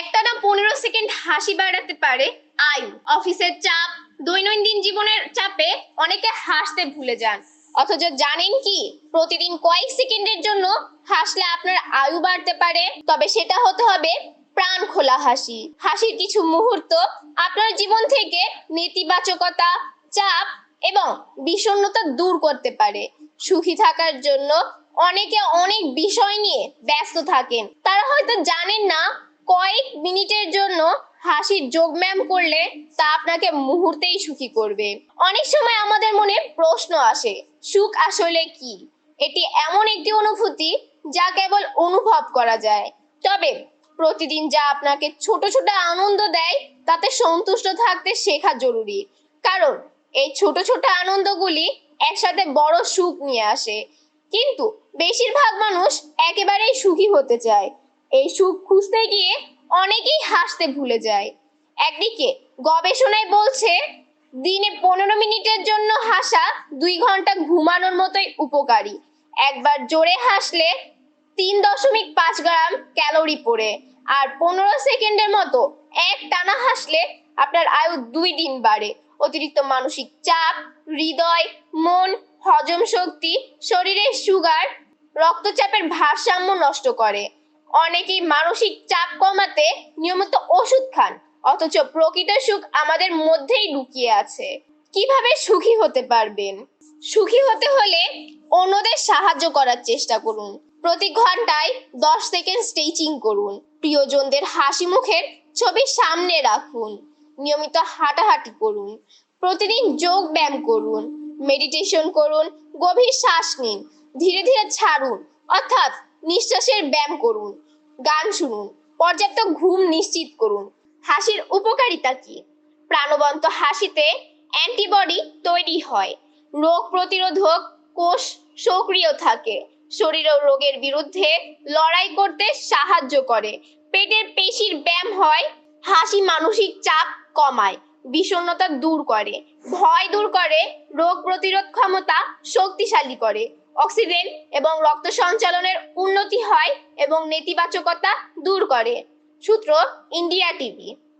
একটানা পনেরো সেকেন্ড হাসি বাড়াতে পারে আয়ু অফিসের চাপ, দৈনন্দিন জীবনের চাপে অনেকে হাসতে ভুলে যান। অথচ জানেন কি, প্রতিদিন কয়েক সেকেন্ডের জন্য হাসলে আপনার আয়ু বাড়তে পারে। তবে সেটা হতে হবে প্রাণ খোলা হাসি। হাসির কিছু মুহূর্ত আপনার জীবন থেকে নেতিবাচকতা, চাপ এবং বিষণ্ণতা দূর করতে পারে। সুখী থাকার জন্য অনেকে অনেক বিষয় নিয়ে ব্যস্ত থাকেন। তারা হয়তো জানেন না কয়েক মিনিটের জন্য হাসির যোগব্যায়াম করলে তা আপনাকে মুহূর্তেই সুখী করবে। অনেক সময় আমাদের মনে প্রশ্ন আসে, সুখ আসলে কি? এটি এমন একটি অনুভূতি যা কেবল অনুভব করা যায়। তবে প্রতিদিন যা আপনাকে ছোট ছোট আনন্দ দেয়, তাতে সন্তুষ্ট থাকতে শেখা জরুরি। কারণ এই ছোট ছোট আনন্দগুলি একসাথে বড় সুখ নিয়ে আসে। কিন্তু বেশিরভাগ মানুষ একেবারেই সুখী হতে চায়। এই সুখ খুঁজতে গিয়ে অনেকেই হাসতে ভুলে যায়। একদিকে গবেষণায় বলছে, দিনে পনেরো মিনিটের জন্য হাসা দুই ঘণ্টা ঘুমানোর মতোই উপকারী। একবার জোরে হাসলে তিন দশমিক পাঁচ গ্রাম ক্যালোরি পড়ে আর পনেরো সেকেন্ডের মতো এক টানা হাসলে আপনার আয়ু দুই দিন বাড়ে। অতিরিক্ত মানসিক চাপ, হৃদয়, মন, হজম শক্তি, শরীরের সুগার রক্তচাপের ভারসাম্য নষ্ট করে। অনেকেই মানসিক চাপ কমাতে নিয়মিত ওষুধ খান, অথচ প্রকৃত সুখ আমাদের মধ্যেই লুকিয়ে আছে। কীভাবে সুখী হতে পারবেন? সুখী হতে হলে অন্যদের সাহায্য করার চেষ্টা করুন। প্রতি ঘন্টায় দশ সেকেন্ড স্ট্রেচিং করুন। প্রিয়জনদের হাসি মুখের ছবি সামনে রাখুন। নিয়মিত হাঁটাহাঁটি করুন। প্রতিদিন যোগ ব্যায়াম করুন। মেডিটেশন করুন। গভীর শ্বাস নিন। ধীরে ধীরে ছাড়ুন। অর্থাৎ নিঃশ্বাসের ব্যায়াম করুন। গান শুনুন, পর্যাপ্ত ঘুম নিশ্চিত করুন। হাসির উপকারিতা কি? প্রাণবন্ত হাসিতে অ্যান্টিবডি তৈরি হয়। রোগ প্রতিরোধক কোষ সক্রিয় থাকে। শরীর ও রোগের বিরুদ্ধে লড়াই করতে সাহায্য করে। পেটের পেশির ব্যায়াম হয়, হাসি মানসিক চাপ কমায়, বিষণ্ণতা দূর করে, ভয় দূর করে, রোগ প্রতিরোধ ক্ষমতা শক্তিশালী করে। অক্সিজেন এবং রক্ত সঞ্চালনের উন্নতি হয় এবং নেতিবাচকতা দূর করে। সূত্র ইন্ডিয়া টিভি।